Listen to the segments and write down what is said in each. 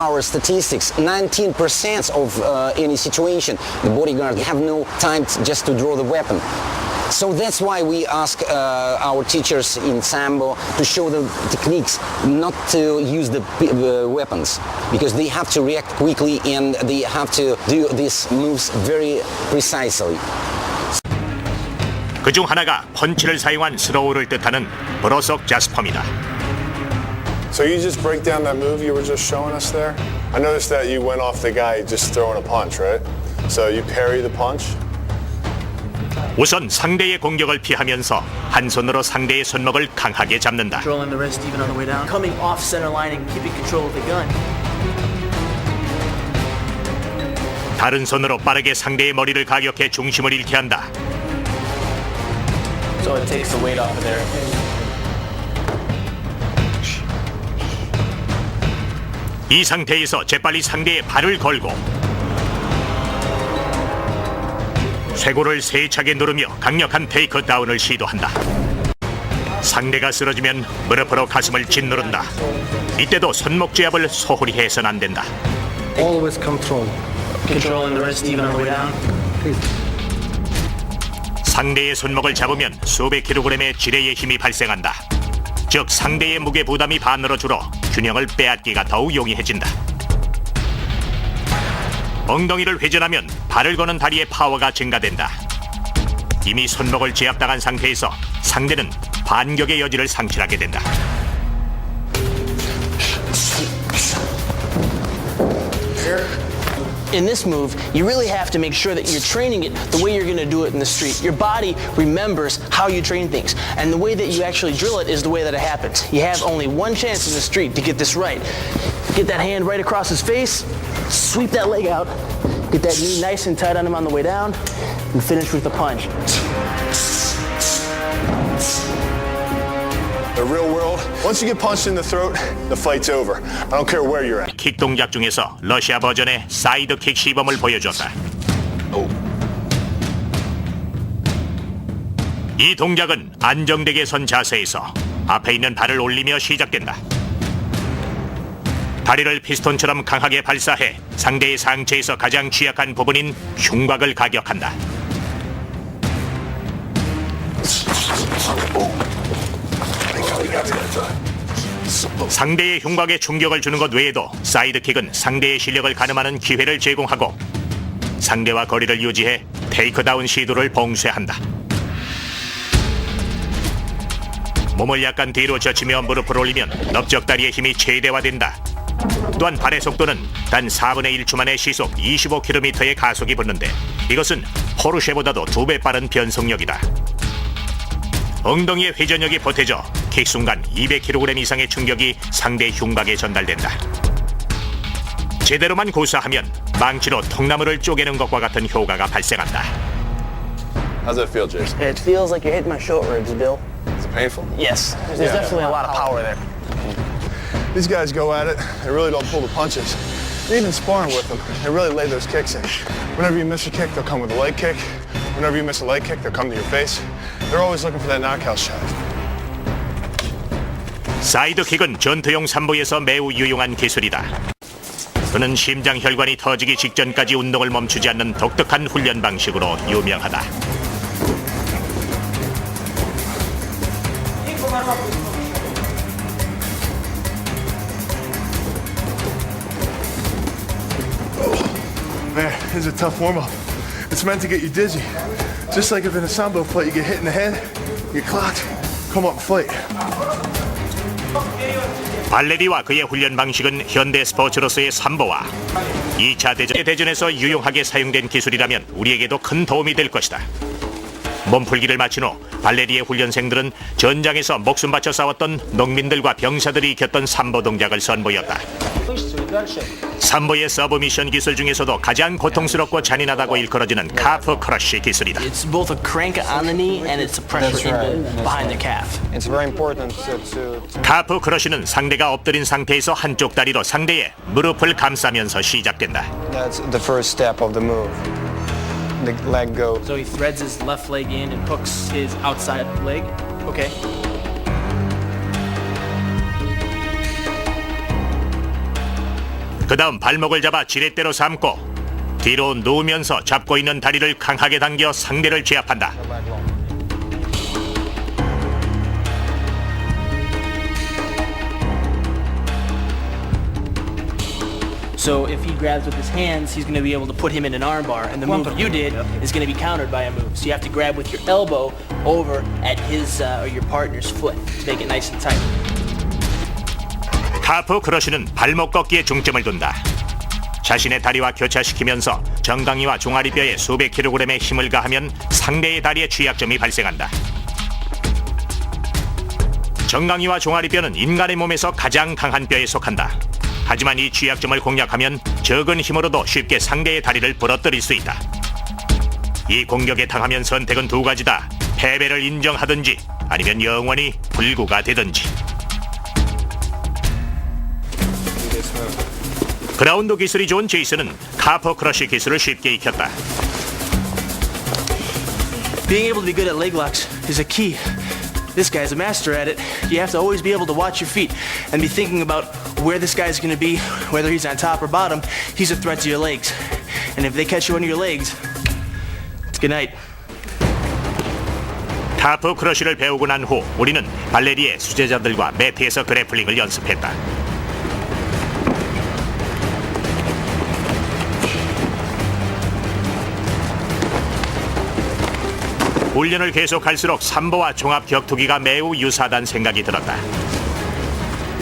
our statistics, 19% of uh, any situation, the bodyguard have no time t- just to draw the weapon. So that's why we ask uh, our teachers in Sambo to show the techniques, not to use the p- uh, weapons, because they have to react quickly and they have to do these moves very precisely. 그중 하나가 펀치를 사용한 스로우를 뜻하는 브로석 자스퍼입니다. So you just break down that move you were just showing us there? I noticed that you went off the guy just throwing a punch, right? So you parry the punch? 우선 상대의 공격을 피하면서 한 손으로 상대의 손목을 강하게 잡는다. Controlling the wrist even on the way down. Coming off center line and keeping control of the gun. 다른 손으로 빠르게 상대의 머리를 가격해 중심을 잃게 한다. So it takes the weight off of there. 이 상태에서 재빨리 상대의 발을 걸고 쇄골을 세차게 누르며 강력한 테이크 다운을 시도한다. 상대가 쓰러지면 무릎으로 가슴을 짓누른다. 이때도 손목 제압을 소홀히 해선 안 된다. Always control. Controlling the wrist even on the way down. 상대의 손목을 잡으면 수백 킬로그램의 지뢰의 힘이 발생한다. 즉 상대의 무게 부담이 반으로 줄어 균형을 빼앗기가 더욱 용이해진다. 엉덩이를 회전하면 발을 거는 다리의 파워가 증가된다. 이미 손목을 제압당한 상태에서 상대는 반격의 여지를 상실하게 된다. In this move, you really have to make sure that you're training it the way you're going to do it in the street. Your body remembers how you train things, and the way that you actually drill it is the way that it happens. You have only one chance in the street to get this right. Get that hand right across his face, sweep that leg out, get that knee nice and tight on him on the way down, and finish with a punch. The real world, once you get punched in the throat, the fight's over. I don't care where you're at. 킥 동작 중에서 러시아 버전의 사이드킥 시범을 보여줬다. 이 동작은 안정되게 선 자세에서 앞에 있는 발을 올리며 시작된다. 다리를 피스톤처럼 강하게 발사해 상대의 상체에서 가장 취약한 부분인 흉곽을 가격한다. 상대의 흉곽에 충격을 주는 것 외에도 사이드킥은 상대의 실력을 가늠하는 기회를 제공하고 상대와 거리를 유지해 테이크다운 시도를 봉쇄한다. 몸을 약간 뒤로 젖히며 무릎을 올리면 넓적다리의 힘이 최대화된다. 또한 발의 속도는 단 4분의 1초 만에 시속 25km의 가속이 붙는데 이것은 포르쉐보다도 두 배 빠른 변속력이다. 엉덩이의 회전력이 보태져 킥 순간 200kg 이상의 충격이 상대 흉곽에 전달된다. 제대로만 고수하면 망치로 통나무를 쪼개는 것과 같은 효과가 발생한다. How's that feel, Jason? It feels like you're hitting my short ribs, Bill. Is it painful? Yes, there's definitely a lot of power there. These guys go at it. They really don't pull the punches. Even sparring with them, they really lay those kicks in. Whenever you miss a kick, they'll come with a leg kick. Whenever you miss a leg kick, they'll come to your face. They're always looking for that knockout shot. 사이드킥은 전투용 삼보에서 매우 유용한 기술이다. 그는 심장 혈관이 터지기 직전까지 운동을 멈추지 않는 독특한 훈련 방식으로 유명하다. 발레리와 그의 훈련 방식은 현대 스포츠로서의 삼보와 2차 대전, 대전에서 유용하게 사용된 기술이라면 우리에게도 큰 도움이 될 것이다. 몸풀기를 마친 후 발레리의 훈련생들은 전장에서 목숨 바쳐 싸웠던 농민들과 병사들이 익혔던 삼보 동작을 선보였다. 삼보의 서브 미션 기술 중에서도 가장 고통스럽고 잔인하다고 일컬어지는 카프 크러쉬 기술이다. It's both a crank on the knee and it's a pressure in the, behind the calf. It's very important to, to, to 카프 크러쉬는 상대가 엎드린 상태에서 한쪽 다리로 상대의 무릎을 감싸면서 시작된다. that's the first step of the move. The leg go. So he threads his left leg in and hooks his outside leg. Okay. 그 다음 발목을 잡아 지렛대로 삼고 뒤로 누우면서 잡고 있는 다리를 강하게 당겨 상대를 제압한다. So if he grabs with his hands, he's going to be able to put him in an armbar, and the move you did is going to be countered by a move. So you have to grab with your elbow over at his uh, or your partner's foot to make it nice and tight. 카프 크러쉬는 발목 꺾기에 중점을 둔다. 자신의 다리와 교차시키면서 정강이와 종아리뼈에 수백 킬로그램의 힘을 가하면 상대의 다리에 취약점이 발생한다. 정강이와 종아리뼈는 인간의 몸에서 가장 강한 뼈에 속한다. 하지만 이 취약점을 공략하면 적은 힘으로도 쉽게 상대의 다리를 부러뜨릴 수 있다. 이 공격에 당하면 선택은 두 가지다. 패배를 인정하든지 아니면 영원히 불구가 되든지. 그라운드 기술이 좋은 제이슨은 카퍼 크러쉬 기술을 쉽게 익혔다. Being able to be good at leg locks is a key. This guy's a master at it. You have to always be able to watch your feet and be thinking about where this guy's to be, whether he's on top or bottom. He's a threat to your legs. And if they catch you under your legs, it's good night. 타프 크러쉬를 배우고 난 후 우리는 발레리의 수제자들과 매트에서 그래플링을 연습했다. 훈련을 계속할수록 삼보와 종합 격투기가 매우 유사하다는 생각이 들었다.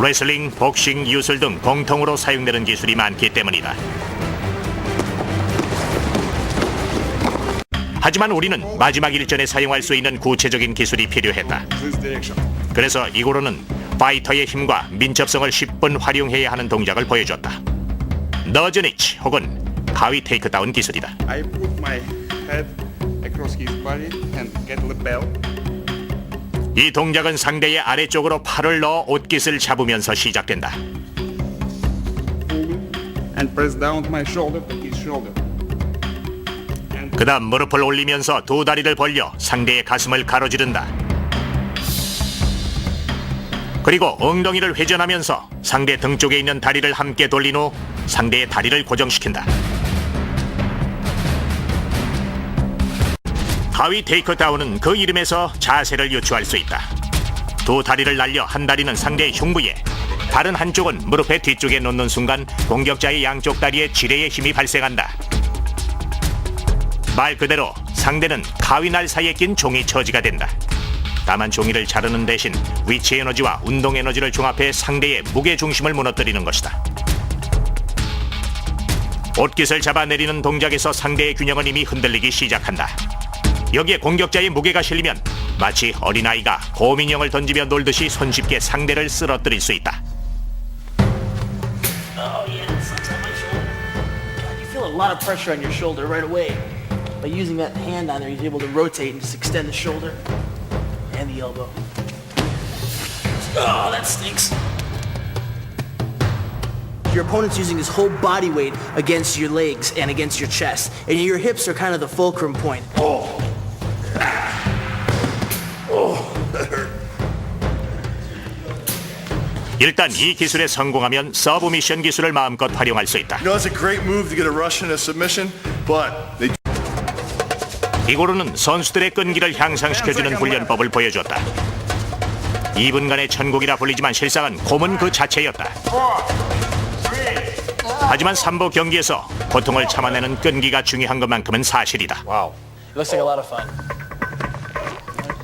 레슬링, 복싱, 유술 등 공통으로 사용되는 기술이 많기 때문이다. 하지만 우리는 마지막 일전에 사용할 수 있는 구체적인 기술이 필요했다. 그래서 이고로는 파이터의 힘과 민첩성을 10분 활용해야 하는 동작을 보여줬다. 너즈니치 혹은 가위 테이크다운 기술이다. I put my head across his body and get lapel. 이 동작은 상대의 아래쪽으로 팔을 넣어 옷깃을 잡으면서 시작된다. and press down my shoulder to his shoulder. 그다음 무릎을 올리면서 두 다리를 벌려 상대의 가슴을 가로지른다. 그리고 엉덩이를 회전하면서 상대 등 쪽에 있는 다리를 함께 돌린 후 상대의 다리를 고정시킨다. 가위 테이크다운은 그 이름에서 자세를 유추할 수 있다. 두 다리를 날려 한 다리는 상대의 흉부에, 다른 한쪽은 무릎의 뒤쪽에 놓는 순간 공격자의 양쪽 다리에 지뢰의 힘이 발생한다. 말 그대로 상대는 가위날 사이에 낀 종이 처지가 된다. 다만 종이를 자르는 대신 위치 에너지와 운동 에너지를 종합해 상대의 무게 중심을 무너뜨리는 것이다. 옷깃을 잡아내리는 동작에서 상대의 균형은 이미 흔들리기 시작한다. 여기에 공격자의 무게가 실리면 마치 어린아이가 곰인형을 던지며 놀듯이 손쉽게 상대를 쓰러뜨릴 수 있다. Oh yeah, that sucks on my shoulder. God, you feel a lot of pressure on your shoulder right away. By using that hand on there, he's able to rotate and just extend the shoulder and the elbow. Oh, that stinks. Your opponent's using his whole body weight against your legs and against your chest, and your hips are kind of the fulcrum point. 일단 이 기술에 성공하면 서브 미션 기술을 마음껏 활용할 수 있다. You know, it's a great move to get a Russian a submission, but they 이고로는 선수들의 끈기를 향상시켜주는 훈련법을 보여줬다. 2분간의 천국이라 불리지만 실상은 곰은 그 자체였다. 하지만 삼보 경기에서 고통을 참아내는 끈기가 중요한 것만큼은 사실이다. Looks like a lot of fun.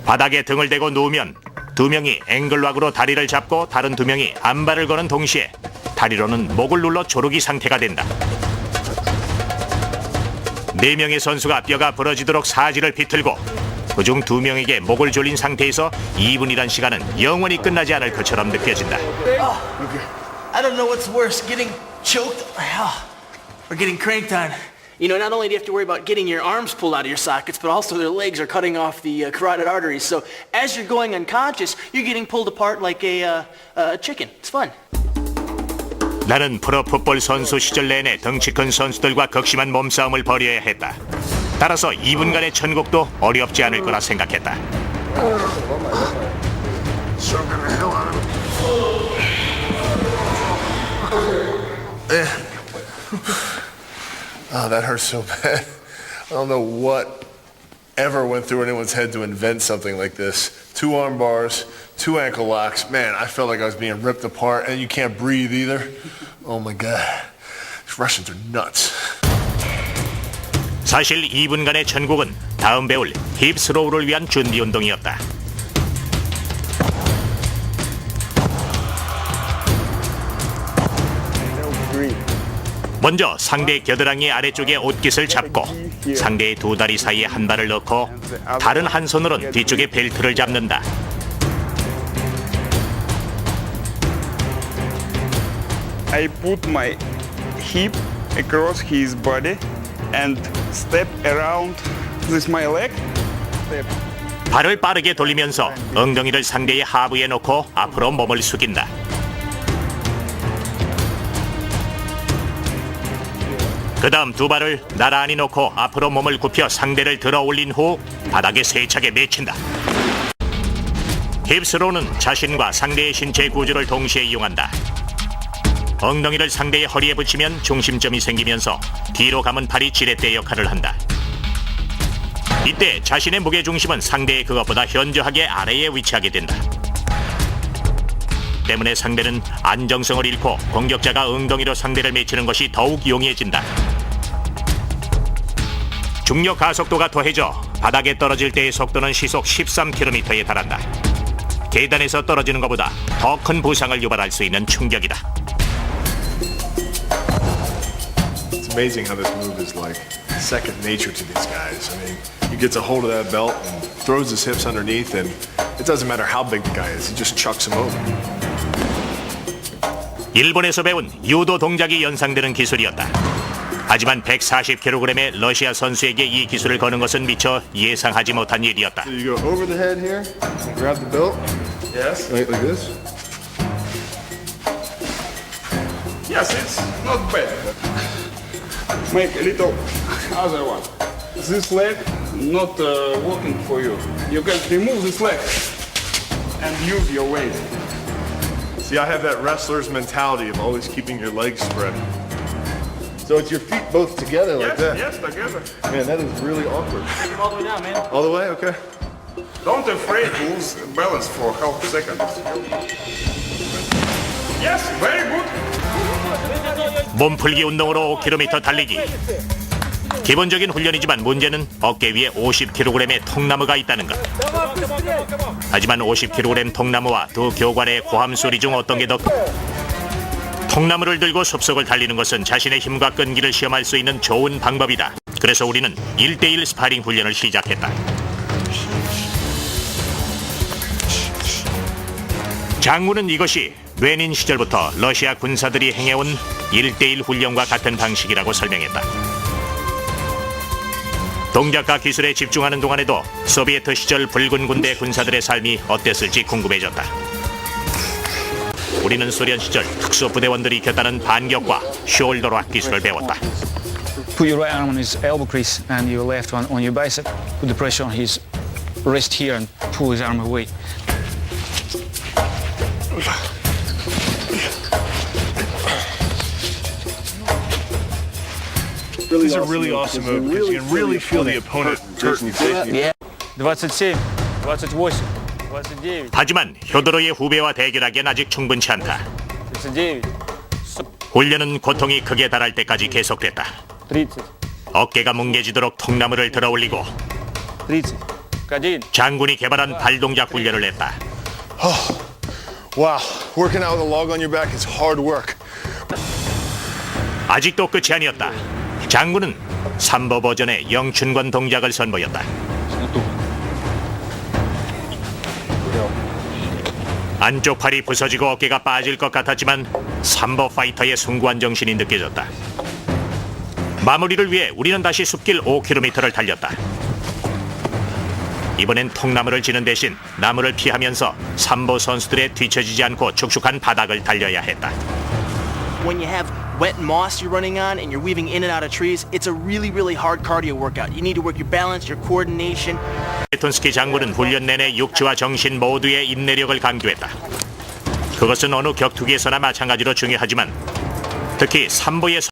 바닥에 등을 대고 누우면 두 명이 앵글락으로 다리를 잡고 다른 두 명이 안발을 거는 동시에 다리로는 목을 눌러 조르기 상태가 된다. 네 명의 선수가 뼈가 부러지도록 사지를 비틀고 그중 두 명에게 목을 졸린 상태에서 2분이란 시간은 영원히 끝나지 않을 것처럼 느껴진다. I don't know what's worse, getting choked or getting cranked on. You know, not only do you have to worry about getting your arms pulled out of your sockets, but also their legs are cutting off the uh, carotid arteries. So as you're going unconscious, you're getting pulled apart like a, uh, a chicken. It's fun. 나는 프로 풋볼 선수 시절 내내 덩치 큰 선수들과 극심한 몸싸움을 벌여야 했다. 따라서 2분간의 천국도 어렵지 않을 거라 생각했다. Oh, that hurts so bad. I don't know what ever went through anyone's head to invent something like this. Two arm bars, two ankle locks. Man, I felt like I was being ripped apart, and you can't breathe either. Oh my God. These Russians are nuts. 사실 2분간의 천국은 다음 배울 힙스로우를 위한 준비 운동이었다. 먼저 상대 겨드랑이 아래쪽에 옷깃을 잡고 상대의 두 다리 사이에 한 발을 넣고 다른 한 손으론 뒤쪽에 벨트를 잡는다. I put my hip across his body and step around this my leg. Step. 발을 빠르게 돌리면서 엉덩이를 상대의 하부에 놓고 앞으로 몸을 숙인다. 그 다음 두 발을 나란히 놓고 앞으로 몸을 굽혀 상대를 들어 올린 후 바닥에 세차게 맺힌다. 힙스로는 자신과 상대의 신체 구조를 동시에 이용한다. 엉덩이를 상대의 허리에 붙이면 중심점이 생기면서 뒤로 감은 팔이 지렛대 역할을 한다. 이때 자신의 무게 중심은 상대의 그것보다 현저하게 아래에 위치하게 된다. 때문에 상대는 안정성을 잃고 공격자가 엉덩이로 상대를 맺히는 것이 더욱 용이해진다. 중력 가속도가 더해져 바닥에 떨어질 때의 속도는 시속 13km에 달한다. 계단에서 떨어지는 것보다 더 큰 부상을 유발할 수 있는 충격이다. It's amazing how this move is like second nature to these guys. I mean, he gets a hold of that belt and throws his hips underneath, and it doesn't matter how big the guy is, he just chucks him over. 일본에서 배운 유도 동작이 연상되는 기술이었다. 하지만 140kg의 러시아 선수에게 이 기술을 거는 것은 미처 예상하지 못한 일이었다. So you go over the head here, and grab the belt. Yes. Like, like this. Yes, it's not bad. Make a little other one. This leg not uh, working for you. You can remove this leg and use your weight. See, I have that wrestler's mentality of always keeping your legs spread. So it's your feet both together like Yes, that. yes, together. Man, that is really awkward. All the way down, man. All the way? Okay. Don't afraid to lose balance for half second. Yes, very good. 몸풀기 운동으로 5km 달리기. 기본적인 훈련이지만 문제는 어깨 위에 50kg의 통나무가 있다는 것. 하지만 50kg 통나무와 두 교관의 고함 소리 중 어떤 게 더 통나무를 들고 숲속을 달리는 것은 자신의 힘과 끈기를 시험할 수 있는 좋은 방법이다. 그래서 우리는 1대1 스파링 훈련을 시작했다. 장군은 이것이 레닌 시절부터 러시아 군사들이 행해온 1대1 훈련과 같은 방식이라고 설명했다. 동작과 기술에 집중하는 동안에도 소비에트 시절 붉은 군대 군사들의 삶이 어땠을지 궁금해졌다. 우리는 소련 시절 특수부대원들이 익혔다는 반격과 숄더락 기술을 배웠다. Put your right arm on his elbow crease and your left one on your bicep. Put the pressure on his wrist here and pull his arm away. These are really awesome moves because you can really feel the opponent hurting. 27, 28, 29, 하지만 효도로의 후배와 대결하기엔 아직 충분치 않다. 훈련은 고통이 크게 달할 때까지 계속됐다. 어깨가 뭉개지도록 통나무를 들어 올리고 장군이 개발한 발동작 훈련을 했다. 아직도 끝이 아니었다. 장군은 삼보 버전의 영춘관 동작을 선보였다. 안쪽 팔이 부서지고 어깨가 빠질 것 같았지만 삼보 파이터의 숭고한 정신이 느껴졌다. 마무리를 위해 우리는 다시 숲길 5km를 달렸다. 이번엔 통나무를 지는 대신 나무를 피하면서 삼보 선수들의 뒤처지지 않고 축축한 바닥을 달려야 했다. When you have wet moss you're running on and you're weaving in and out of trees, it's a really, really hard cardio workout. You need to work your balance, your coordination. 베톤스키 장군은 훈련 내내 육체와 정신 모두의 인내력을 강조했다. 그것은 어느 격투기에서나 마찬가지로 중요하지만 특히 삼보의